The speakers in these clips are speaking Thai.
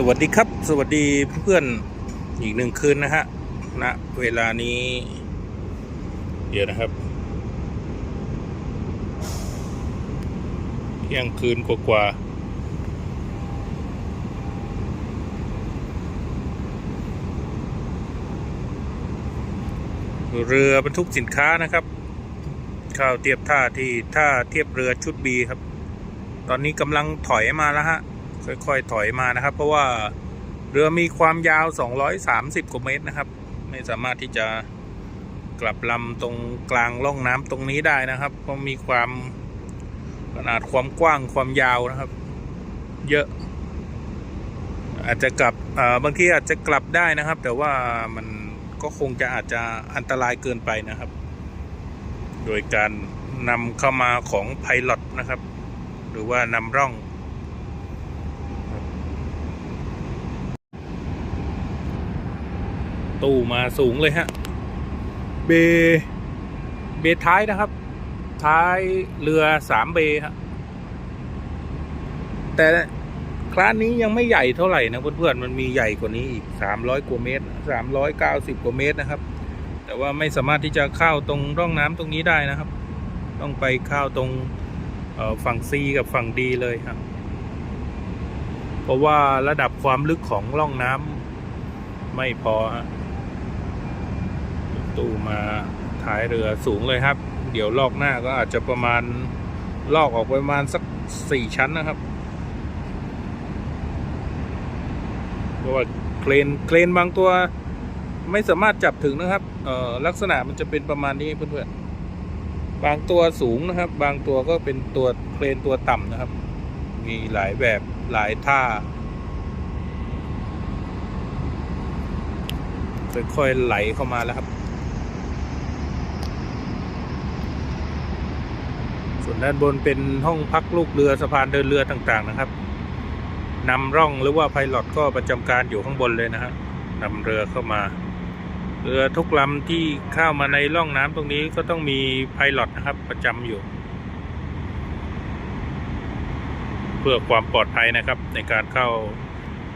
สวัสดีครับ สวัสดีเพื่อนอีกหนึ่งคืนนะฮะณเวลานี้ เดี๋ยวนะครับเที่ยงคืนกว่าเรือบรรทุกสินค้านะครับ เข้าเทียบท่าที่ท่าเทียบเรือชุดบีครับ ตอนนี้กำลังถอยมาแล้วฮะ ค่อยๆถอยมานะครับ เพราะว่าเรือมีความยาว 230กว่าเมตรนะครับ ไม่สามารถที่จะกลับลำตรงกลางร่องน้ำตรงนี้ได้นะครับเพราะมีความขนาดความกว้างความยาวนะครับ เยอะ อาจจะกลับ บางทีอาจจะกลับได้นะครับ แต่ว่ามันก็คงจะอาจจะอันตรายเกินไปนะครับ โดยการนำเข้ามาของไพลอตนะครับ หรือว่านำร่อง ตู้มาสูงเลยฮะ เบ เบท้ายนะครับ ท้ายเรือสามเบฮะ แต่คลาสนี้ยังไม่ใหญ่เท่าไหร่นะเพื่อนๆ มันมีใหญ่กว่านี้อีกสามร้อยกว่าเมตรสามร้อยเก้าสิบกว่าเมตรนะครับ แต่ว่าไม่สามารถที่จะเข้าตรงร่องน้ำตรงนี้ได้นะครับ ต้องไปเข้าตรงเอ่อฝั่งซีกับฝั่งดีเลยครับ เพราะว่าระดับความลึกของร่องน้ำไม่พอฮะ ตู้มาท้ายเรือสูงเลยครับ เดี๋ยวลอกหน้าก็อาจจะประมาณลอกออกประมาณสักสี่ชั้นนะครับเพราะว่าเครนเครนบางตัวไม่สามารถจับถึงนะครับเอ่อลักษณะมันจะเป็นประมาณนี้เพื่อนๆบางตัวสูงนะครับ บางตัวก็เป็นตัวเครนตัวต่ำนะครับ มีหลายแบบหลายท่าค่อยๆไหลเข้ามาแล้วครับ ส่วนด้านบนเป็นห้องพักลูกเรือสะพานเดินเรือต่างๆนะครับนำร่องหรือว่าไพลอตก็ประจำการอยู่ข้างบนเลยนะฮะนำเรือเข้ามา เรือทุกลำที่เข้ามาในร่องน้ำตรงนี้ก็ต้องมีไพลอตนะครับ ประจำอยู่ เพื่อความปลอดภัยนะครับ ในการเข้า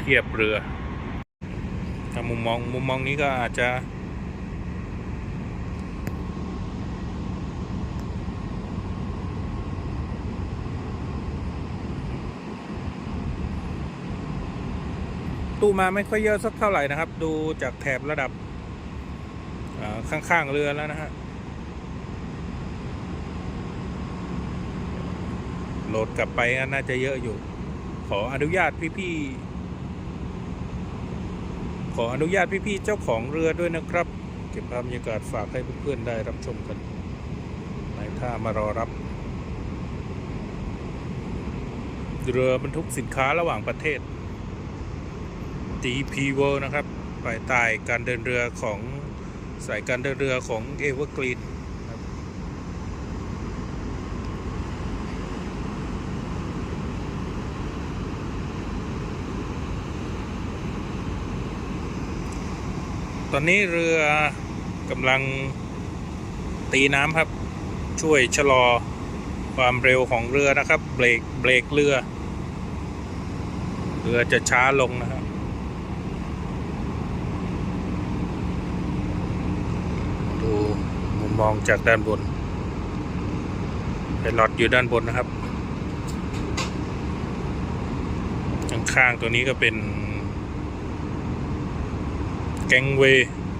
เทียบเรือถ้ามุมมองมุมมองนี้ก็อาจจะ ตู้มาไม่ค่อยเยอะสักเท่าไหร่นะครับ ดูจากแถบระดับข้างๆเรือแล้วนะฮะโหลดกลับไปน่าจะเยอะอยู่ ขออนุญาตพี่ๆขออนุญาตพี่ๆเจ้าของเรือด้วยนะครับ เก็บภาพบรรยากาศฝากให้เพื่อนๆได้รับชมกันในท่ามารอรับ เรือบรรทุกสินค้าระหว่างประเทศ DP World นะครับภายใต้การเดินเรือของสายการเดินเรือของ Evergreen ครับตอนนี้เรือกำลังตีน้ำครับ ช่วยชะลอความเร็วของเรือนะครับ เบรกเบรกเรือ เรือจะช้าลงนะครับ ดู มองจากด้านบนเป็นหลอดอยู่ด้านบนนะครับ ข้างๆตัวนี้ก็เป็น แกงเว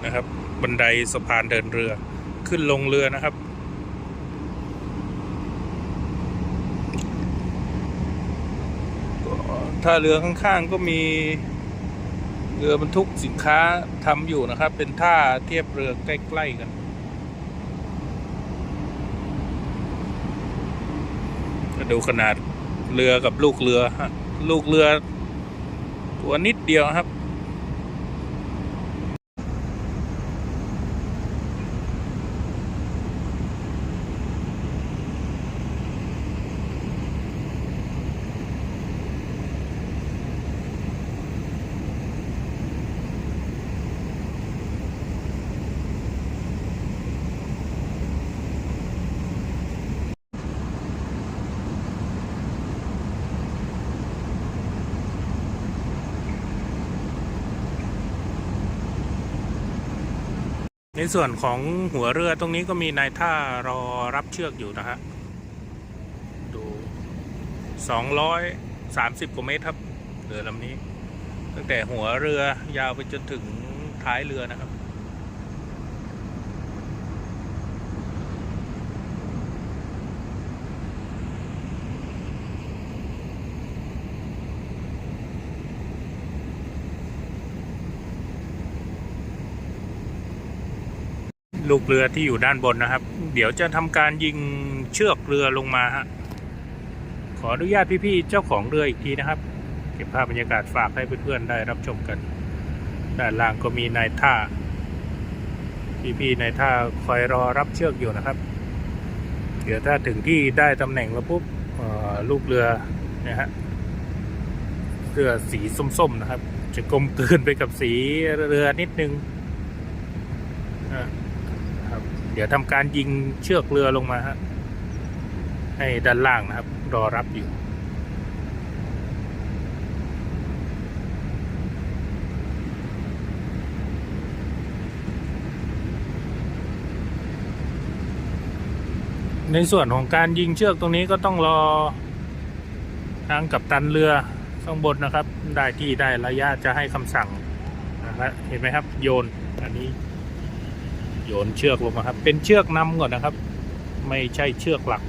นะครับ บันไดสะพานเดินเรือ ขึ้นลงเรือนะครับ ถ้าเรือข้างๆก็มีเรือบรรทุกสินค้าทำอยู่นะครับ เป็นท่าเทียบเรือใกล้ ๆ กัน ดูขนาดเรือกับลูกเรือฮะลูกเรือ ตัวนิดเดียวครับ ส่วนของหัวเรือตรงนี้ก็มีนายท่ารอรับเชือกอยู่นะฮะ ดูสองร้อยสามสิบกว่าเมตรครับ เรือลำนี้ ตั้งแต่หัวเรือยาวไปจนถึงท้ายเรือนะครับ ลูกเรือที่อยู่ด้านบนนะครับ เดี๋ยวจะทำการยิงเชือกเรือลงมาฮะขออนุญาตพี่ๆเจ้าของเรืออีกทีนะครับ เก็บภาพบรรยากาศฝากให้เพื่อนๆได้รับชมกัน ด้านล่างก็มีนายท่า พี่ๆนายท่าคอยรอรับเชือกอยู่นะครับ เดี๋ยวถ้าถึงที่ได้ตำแหน่งแล้วปุ๊บเอ่อลูกเรือนะฮะเรือสีส้มๆนะครับ จะกลมกลืนไปกับสีเรือนิดนึงอะครับ เดี๋ยวทำการยิงเชือกเรือลงมาฮะให้ด้านล่างนะครับ รอรับอยู่ในส่วนของการยิงเชือกตรงนี้ก็ต้องรอทางกับตันเรือข้างบนนะครับ ได้ที่ได้ระยะจะให้คำสั่งนะครับเห็นไหมครับ โยนอันนี้ ยนเชือกลงมาครับ เป็นเชือกนำก่อนนะครับ ไม่ใช่เชือกหลัก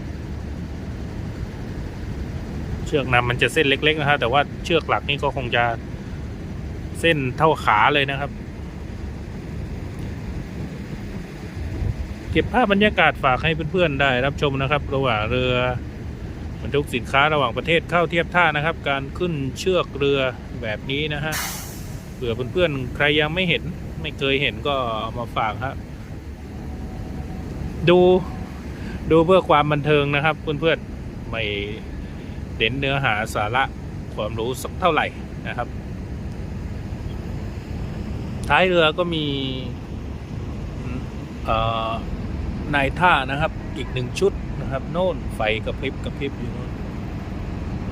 เชือกนำมันจะเส้นเล็ก ๆ นะครับแต่ว่าเชือกหลักนี่ก็คงจะเส้นเท่าขาเลยนะครับ เก็บภาพบรรยากาศฝากให้เพื่อนๆได้รับชมนะครับ ระหว่างเรือบรรทุกสินค้าระหว่างประเทศเข้าเทียบท่านะครับ การขึ้นเชือกเรือแบบนี้นะฮะเผื่อเพื่อนๆใครยังไม่เห็นไม่เคยเห็นก็มาฝากครับ ดูดูเพื่อความบันเทิงนะครับเพื่อนๆไม่เด่นเนื้อหาสาระความรู้สักเท่าไหร่นะครับ ท้ายเรือก็มีนายท่านะครับอีกหนึ่งชุดนะครับ โน่นไฟกระพริบกระพริบอยู่โน่น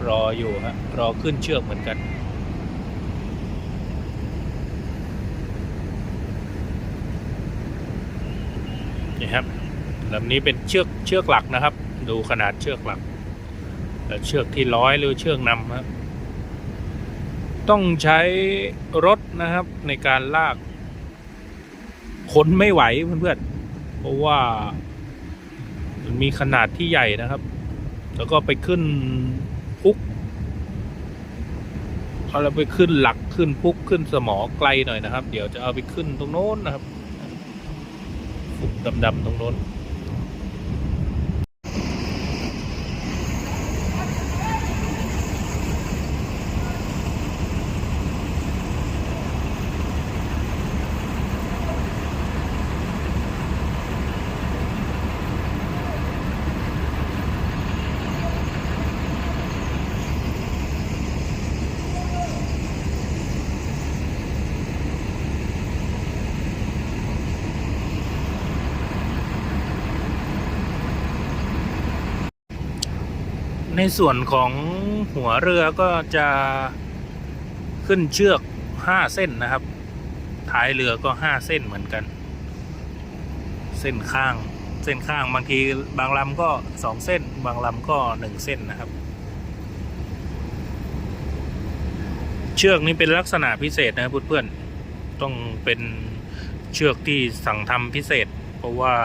รออยู่ฮะรอขึ้นเชือกเหมือนกัน นี่ครับ ลำนี้เป็นเชือกเชือกหลักนะครับ ดูขนาดเชือกหลักแต่เชือกที่ร้อยหรือเชือกนำครับ ต้องใช้รถนะครับในการลากขนไม่ไหวเพื่อนๆเพราะว่ามันมีขนาดที่ใหญ่นะครับ แล้วก็ไปขึ้นพุกเอาเราไปขึ้นหลักขึ้นพุกขึ้นสมอไกลหน่อยนะครับ เดี๋ยวจะเอาไปขึ้นตรงโน้นนะครับฟุกดำๆตรงโน้น ในส่วนของหัวเรือก็จะขึ้นเชือกห้าเส้นนะครับท้ายเรือก็ห้าเส้นเหมือนกัน เส้นข้าง เส้นข้างบางทีบางลำก็สองเส้น บางลำก็หนึ่งเส้นนะครับ เชือกนี้เป็นลักษณะพิเศษนะครับเพื่อนๆต้องเป็นเชือกที่สั่งทำพิเศษ เพราะว่า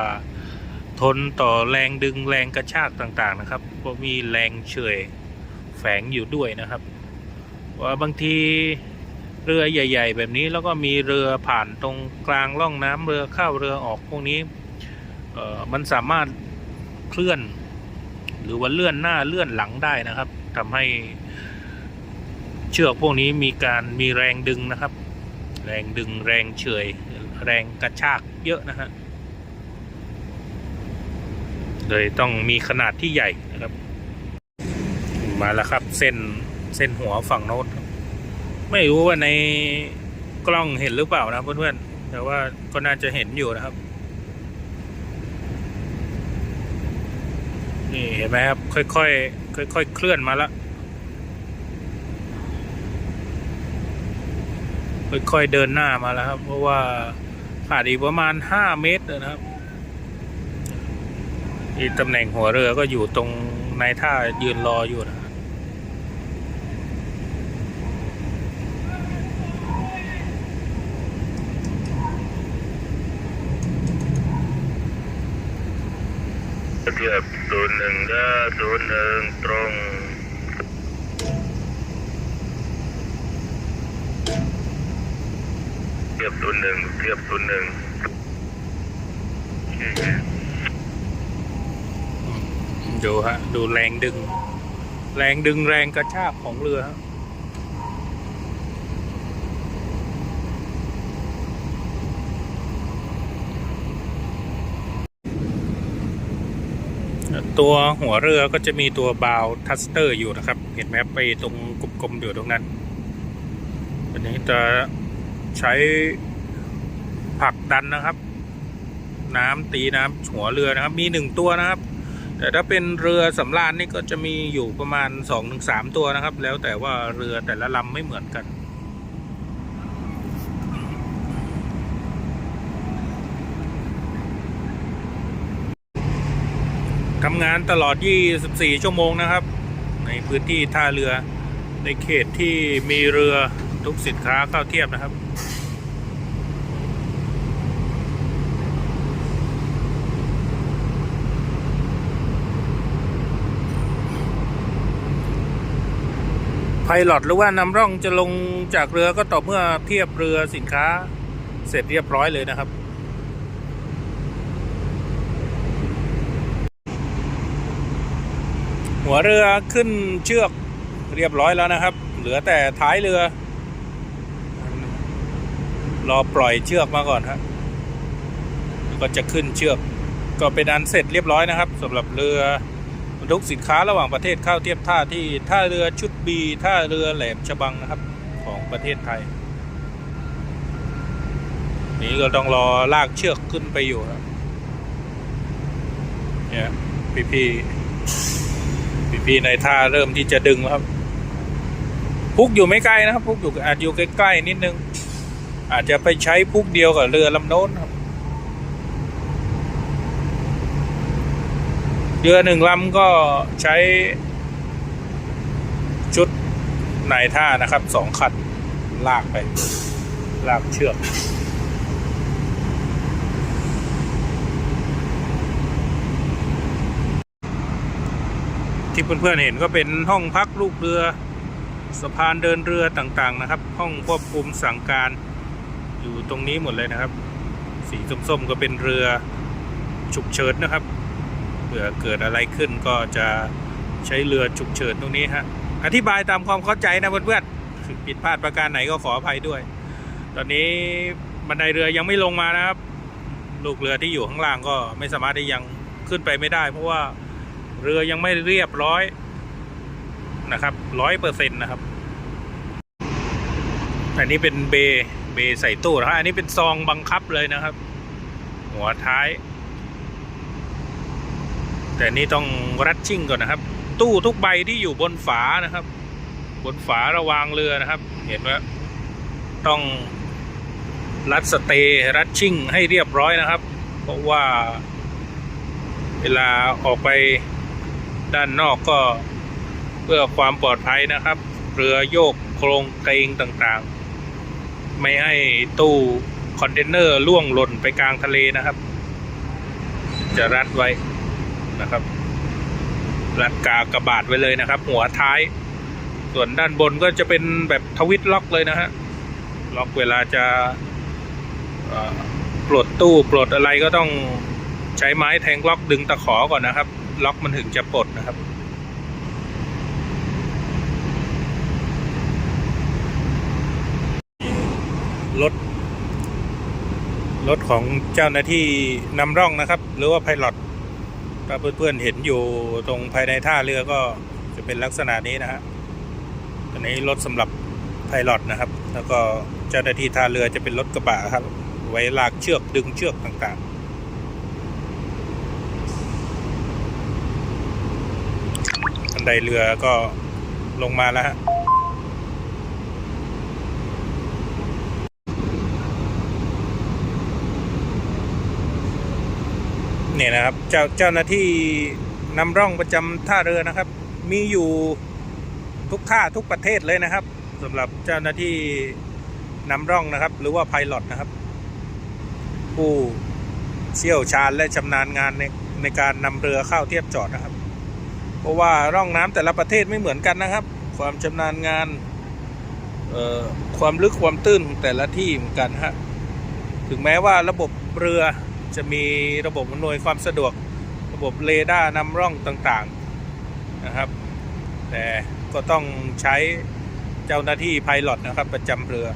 ทนต่อแรงดึงแรงกระชากต่างๆนะครับ เพราะมีแรงเฉยแฝงอยู่ด้วยนะครับ ว่าบางทีเรือใหญ่ ๆ แบบนี้แล้วก็มีเรือผ่านตรงกลางร่องน้ำเรือเข้าเรือออกพวกนี้เอ่อมันสามารถเคลื่อน หรือว่าเลื่อนหน้าเลื่อนหลังได้นะครับทำให้เชือกพวกนี้มีการมีแรงดึงนะครับ แรงดึงแรงเฉยแรงกระชากเยอะนะฮะเลยต้องมีขนาดที่ใหญ่นะครับ มาแล้วครับ เส้นเส้นหัวฝั่งโน้นไม่รู้ว่าในกล้องเห็นหรือเปล่านะเพื่อนๆแต่ว่าก็น่าจะเห็นอยู่นะครับ นี่เห็นไหมครับ ค่อยๆค่อยๆเคลื่อนมาแล้วค่อยๆเดินหน้ามาแล้วครับ เพราะว่าผ่านอีกประมาณห้าเมตรนะครับอีตำแหน่งหัวเรือก็อยู่ตรงในท่ายืนรออยู่นะ เทียบศูนย์หนึ่งเด้อศูนย์หนึ่งตรงเทียบศูนย์หนึ่งเทียบศูนย์หนึ่งดูฮะ ดูแรงดึง แรงดึงแรงกระชากของเรือฮะ ตัวหัวเรือก็จะมีตัวบาวทัสเตอร์อยู่นะครับ เห็นไหมครับไปตรงกลมๆอยู่ตรงนั้นอันนี้จะใช้ผลักดันนะครับ น้ำตีน้ำหัวเรือนะครับ มีหนึ่งตัวนะครับ แต่ถ้าเป็นเรือสำราญนี่ก็จะมีอยู่ประมาณสองถึงสามตัวนะครับ แล้วแต่ว่าเรือแต่ละลำไม่เหมือนกัน ทำงานตลอด 24 ชั่วโมงนะครับ ในพื้นที่ท่าเรือในเขตที่มีเรือทุกสินค้าเข้าเทียบนะครับ ไพลอตหรือว่านำร่องจะลงจากเรือก็ต่อเมื่อเทียบเรือสินค้าเสร็จเรียบร้อยเลยนะครับ หัวเรือขึ้นเชือกเรียบร้อยแล้วนะครับ เหลือแต่ท้ายเรือ รอปล่อยเชือกมาก่อนครับก็จะขึ้นเชือกก็เป็นอันเสร็จเรียบร้อยนะครับสำหรับเรือบรรทุกสินค้าระหว่างประเทศเข้าเทียบท่าที่ท่าเรือชุดบีท่าเรือแหลมฉบังนะครับ ของประเทศไทย นี่ก็ต้องรอลากเชือกขึ้นไปอยู่ครับเนี่ยพี่พี่ พี่พี่ๆในท่าเริ่มที่จะดึงแล้วครับ พุกอยู่ไม่ไกล้นะครับ พุกอยู่อาจอยู่ใกล้ๆนิดนึง อาจจะไปใช้พุกเดียวกับเรือลำโน้นครับเรือหนึ่งลำก็ใช้ ชุดนายท่านะครับสองคันลากไป ลากเชือก ที่เพื่อนๆเห็นก็เป็นห้องพักลูกเรือ สะพานเดินเรือต่างๆนะครับ ห้องควบคุมสั่งการอยู่ตรงนี้หมดเลยนะครับ สีส้มๆก็เป็นเรือฉุกเฉินนะครับเผื่อเกิดอะไรขึ้นก็จะใช้เรือฉุกเฉินตรงนี้ฮะอธิบายตามความเข้าใจนะเพื่อนๆผิดพลาดประการไหนก็ขออภัยด้วย ตอนนี้บันไดเรือยังไม่ลงมานะครับ ลูกเรือที่อยู่ข้างล่างก็ไม่สามารถที่ยังขึ้นไปไม่ได้ เพราะว่า เรือยังไม่เรียบร้อยนะครับร้อยเปอร์เซ็นต์นะครับ อันนี้เป็นเบเบใส่ตู้นะครับอันนี้เป็นซองบังคับเลยนะครับ หัวท้าย แต่นี่ต้องรัดชิ่งก่อนนะครับ ตู้ทุกใบที่อยู่บนฝานะครับ บนฝาระวางเรือนะครับ เห็นไหมต้องรัดสเตย์รัดชิ่งให้เรียบร้อยนะครับ เพราะว่าเวลาออกไป ด้านนอกก็เพื่อความปลอดภัยนะครับ เรือโยกโครงเกรงต่างๆ ไม่ให้ตู้คอนเทนเนอร์ล่วงหล่นไปกลางทะเลนะครับ จะรัดไว้นะครับ รัดกากระบาดไว้เลยนะครับ หัวท้าย ส่วนด้านบนก็จะเป็นแบบทวิตล็อกเลยนะฮะล็อกเวลาจะปลดตู้ปลดอะไรก็ต้องใช้ไม้แทงล็อกดึงตะขอก่อนนะครับ ล็อกมันถึงจะปลดนะครับรถรถของเจ้าหน้าที่นำร่องนะครับ หรือว่าไพลอตถ้าเพื่อนๆเห็นอยู่ตรงภายในท่าเรือก็จะเป็นลักษณะนี้นะฮะอันนี้รถสำหรับไพลอตนะครับ แล้วก็เจ้าหน้าที่ท่าเรือจะเป็นรถกระบะครับ ไว้ลากเชือกดึงเชือกต่างๆบัน ไดเรือก็ลงมาแล้วฮะเนี่ยนะครับ เจ้าเจ้าหน้าที่นำร่องประจำท่าเรือนะครับ มีอยู่ทุกท่าทุกประเทศเลยนะครับสำหรับเจ้าหน้าที่นำร่องนะครับ หรือว่าไพลอตนะครับ ผู้เชี่ยวชาญและชำนาญงานในในการนำเรือเข้าเทียบจอดนะครับ ราะว่าร่องน้ำแต่ละประเทศไม่เหมือนกันนะครับ ความชำนาญงานความลึกความตื้นแต่ละที่เหมือนกันฮะถึงแม้ว่าระบบเรือจะมีระบบอำนวยความสะดวก ระบบเรดาร์นำร่องต่างๆนะครับ แต่ก็ต้องใช้เจ้าหน้าที่ไพลอตนะครับ ประจำเรือ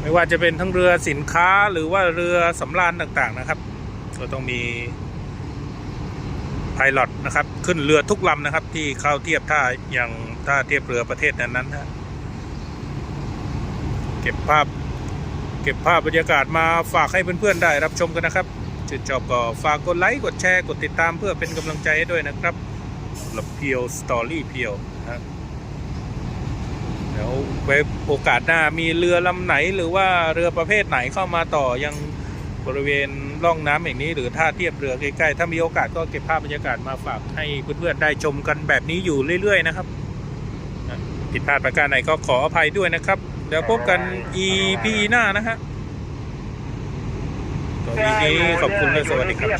ไม่ว่าจะเป็นทั้งเรือสินค้าหรือว่าเรือสำราญต่างๆนะครับ ก็ต้องมี ไพลอตนะครับ ขึ้นเรือทุกลำนะครับ ที่เข้าเทียบท่าอย่างท่าเทียบเรือประเทศนั้นๆนะเก็บภาพ เก็บภาพบรรยากาศมาฝากให้เพื่อนๆได้รับชมกันนะครับชื่นชอบก็ฝากกดไลค์กดแชร์กดติดตามเพื่อเป็นกำลังใจให้ด้วยนะครับหลับเพียวสตอรี่เพียวนะเดี๋ยวไว้โอกาสหน้ามีเรือลำไหนหรือว่าเรือประเภทไหนเข้ามาต่อยังบริเวณ ร่องน้ำอย่างนี้หรือท่าเทียบเรือใกล้ๆถ้ามีโอกาสก็เก็บภาพบรรยากาศมาฝากให้เพื่อนๆได้ชมกันแบบนี้อยู่เรื่อย ๆ นะครับนะผิดพลาดประการไหนก็ขออภัยด้วยนะครับแล้วพบกัน EP หน้านะฮะก็วีนี้ขอบคุณและสวัสดีครับ